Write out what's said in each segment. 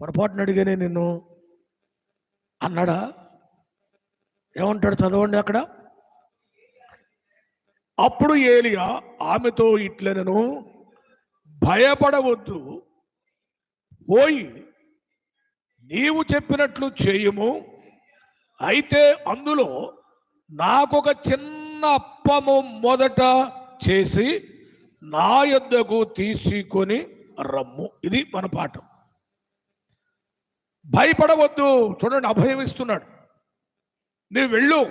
పొరపాటున అడిగానే నిన్ను. అన్నాడా? ఏమంటాడు చదవండి అక్కడ? అప్పుడు ఏలియా ఆమెతో ఇట్లనను భయపడవద్దు. పోయి నీవు చెప్పినట్లు చేయము. అయితే అందులో నాకొక చిన్న అప్పము మొదట చేసి నా యొద్దకు తీసుకొని రమ్ము. ఇది మన పాఠం. భయపడవద్దు. చూడండి అభయం ఇస్తున్నాడు. నీవు వెళ్ళు.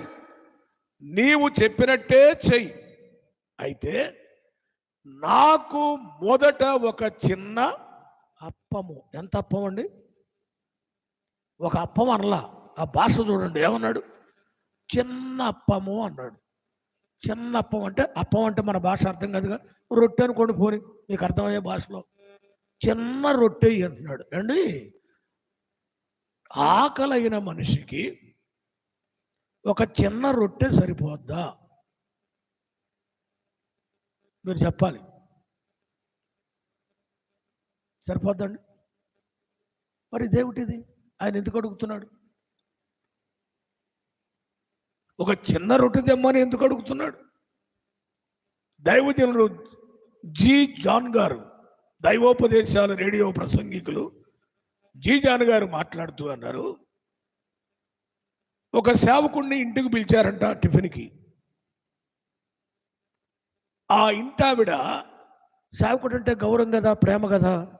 నీవు చెప్పినట్టే చెయ్యి. అయితే నాకు మొదట ఒక చిన్న అప్పము. ఎంత అప్పం అండి? ఒక అప్పం అనలా. ఆ భాష చూడండి ఏమన్నాడు? చిన్న అప్పము అన్నాడు. చిన్న అప్పం అంటే అప్పం అంటే మన భాష అర్థం కాదుగా? రొట్టె అనుకోండి పోని మీకు అర్థమయ్యే భాషలో. చిన్న రొట్టె అంటున్నాడు. అండి ఆకలైన మనిషికి ఒక చిన్న రొట్టె సరిపోద్దా? మీరు చెప్పాలి. సరిపోద్దండి? మరి ఇదేమిటిది? ఆయన ఎందుకు అడుగుతున్నాడు? ఒక చిన్న రొట్టె తెమ్మని ఎందుకు అడుగుతున్నాడు? దైవజనుడు జి. జాన్ గారు దైవోపదేశాల రేడియో ప్రసంగికులు జీజాన్ గారు మాట్లాడుతూ అన్నారు ఒక సేవకుడిని ఇంటికి పిలిచారంట టిఫిన్కి. ఆ ఇంటావిడ సేవకుడు అంటే గౌరవం కదా ప్రేమ కదా.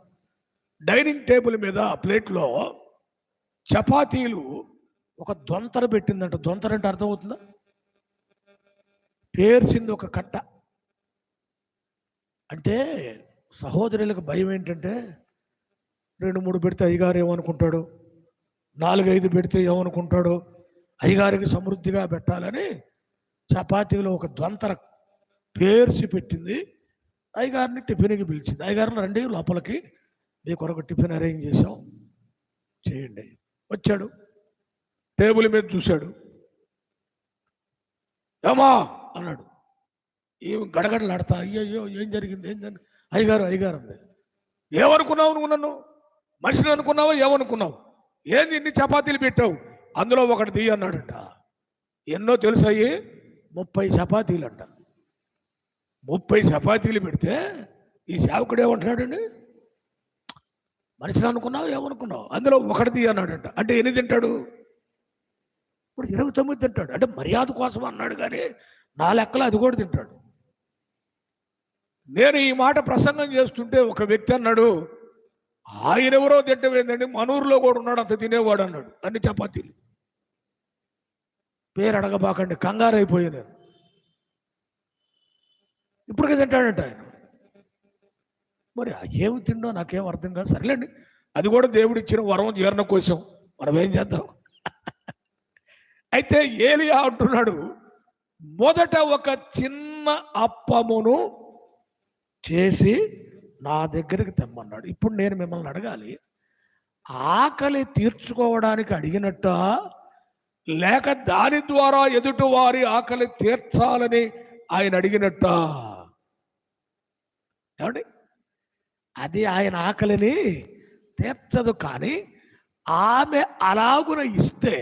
డైనింగ్ టేబుల్ మీద ప్లేట్లో చపాతీలు ఒక దొంతర పెట్టిందంట. దొంతర అంటే అర్థమవుతుందా పేర్చింది ఒక కట్ట. అంటే సహోదరులకు భయం ఏంటంటే రెండు మూడు పెడితే అయ్యగారు ఏమనుకుంటాడు? నాలుగైదు పెడితే ఏమనుకుంటాడు? అయ్యగారికి సమృద్ధిగా పెట్టాలని చపాతీలో ఒక దొంతర పేర్చి పెట్టింది. అయ్యగారిని టిఫిన్కి పిలిచింది. అయ్యగారిని రండి లోపలికి. మీ కొరకు టిఫిన్ అరేంజ్ చేసాం చేయండి. వచ్చాడు. టేబుల్ మీద చూశాడు. ఏమా? అన్నాడు. ఏం గడగడలాడతా? అయ్యయ్యో ఏం జరిగింది? ఏం జరిగింది అయ్యగారు అయ్యగారు అంది ఏమనుకున్నావు నువ్వు నన్ను? మనుషులు అనుకున్నావా? ఏమనుకున్నావు? ఏంది ఇన్ని చపాతీలు పెట్టావు? అందులో ఒకటి తీయ అన్నాడంట. ఎన్నో తెలుసాయి? ముప్పై చపాతీలు అంట ముప్పై చపాతీలు పెడితే ఈ సేవకుడు ఏమంటున్నాడండి? మనుషులు అనుకున్నావు? ఏమనుకున్నావు? అందులో ఒకటి తీయ అన్నాడంట. అంటే ఎన్ని తింటాడు? ఇప్పుడు ఇరవై తొమ్మిది తింటాడు. అంటే మర్యాద కోసం అన్నాడు కానీ నా లెక్కలు అది కూడా తింటాడు. నేను ఈ మాట ప్రసంగం చేస్తుంటే ఒక వ్యక్తి అన్నాడు ఆయన ఎవరో తింటం ఏంటండి మనూరులో కూడా ఉన్నాడు అంత తినేవాడు అన్నాడు. అన్ని చపాతీలు. పేరు అడగబాకండి కంగారు అయిపోయా నేను. ఇప్పటికే తింటాడంట ఆయన. మరి ఏమి తిండో నాకేం అర్థం కాదు. సర్లేండి అది కూడా దేవుడు ఇచ్చిన వరం జీర్ణ కోసం. మనం ఏం చేద్దాం? అయితే ఏలియా అంటున్నాడు మొదట ఒక చిన్న అప్పమును చేసి నా దగ్గరికి తెమ్మన్నాడు. ఇప్పుడు నేను మిమ్మల్ని అడగాలి. ఆకలి తీర్చుకోవడానికి అడిగినట్ట లేక దాని ద్వారా ఎదుటి వారి ఆకలి తీర్చాలని ఆయన అడిగినట్ట? ఏమండి? అది ఆయన ఆకలిని తీర్చదు కానీ ఆమె అలాగున ఇస్తే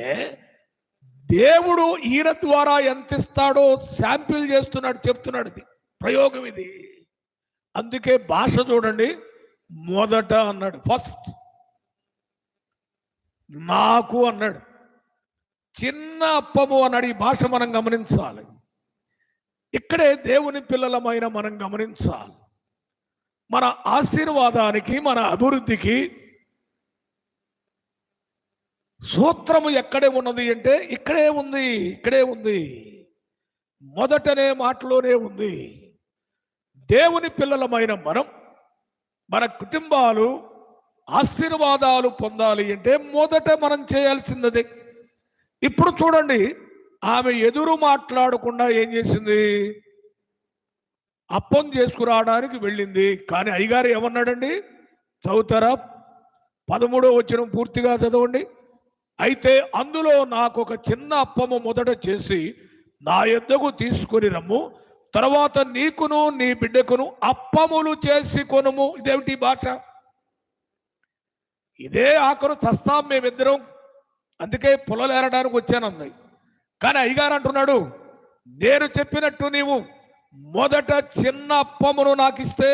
దేవుడు ఈయన ద్వారా ఎంత ఇస్తాడో శాంపిల్ చేస్తున్నాడు చెప్తున్నాడు ఇది. ప్రయోగం ఇది. అందుకే భాష చూడండి మొదట అన్నాడు ఫస్ట్ నాకు అన్నాడు చిన్న అప్పము అన్నాడు ఈ భాష మనం గమనించాలి. ఇక్కడే దేవుని పిల్లలమైన మనం గమనించాలి. మన ఆశీర్వాదానికి మన అభివృద్ధికి సూత్రము ఎక్కడే ఉన్నది అంటే ఇక్కడే ఉంది ఇక్కడే ఉంది. మొదటనే మాటలోనే ఉంది. దేవుని పిల్లలమైన మనం మన కుటుంబాలు ఆశీర్వాదాలు పొందాలి అంటే మొదట మనం చేయాల్సింది ఇప్పుడు చూడండి ఆమె ఎదురు మాట్లాడకుండా ఏం చేసింది? అప్పం చేసుకురావడానికి వెళ్ళింది. కానీ అయ్యగారు ఏమన్నాడండి? చదువుతారా? పదమూడో వచ్చిన పూర్తిగా చదవండి. అయితే అందులో నాకు ఒక చిన్న అప్పము మొదట చేసి నా ఎద్దకు తీసుకొని రమ్ము తర్వాత నీకును నీ బిడ్డకును అప్పములు చేసి కొనుము. ఇదేమిటి భాష ఇదే ఆఖరు చస్తాం మేమిద్దరం. అందుకే పొలలేరడానికి వచ్చానంది. కానీ అయ్యగారు అంటున్నాడు నేను చెప్పినట్టు నీవు మొదట చిన్న అప్పమును నాకు ఇస్తే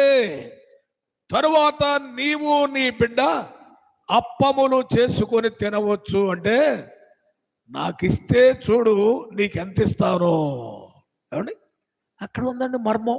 తరువాత నీవు నీ బిడ్డ అప్పములు చేసుకొని తినవచ్చు అంటే నాకు ఇస్తే చూడు నీకు ఎంత ఏమండి? అక్కడ ఉందండి మర్మం.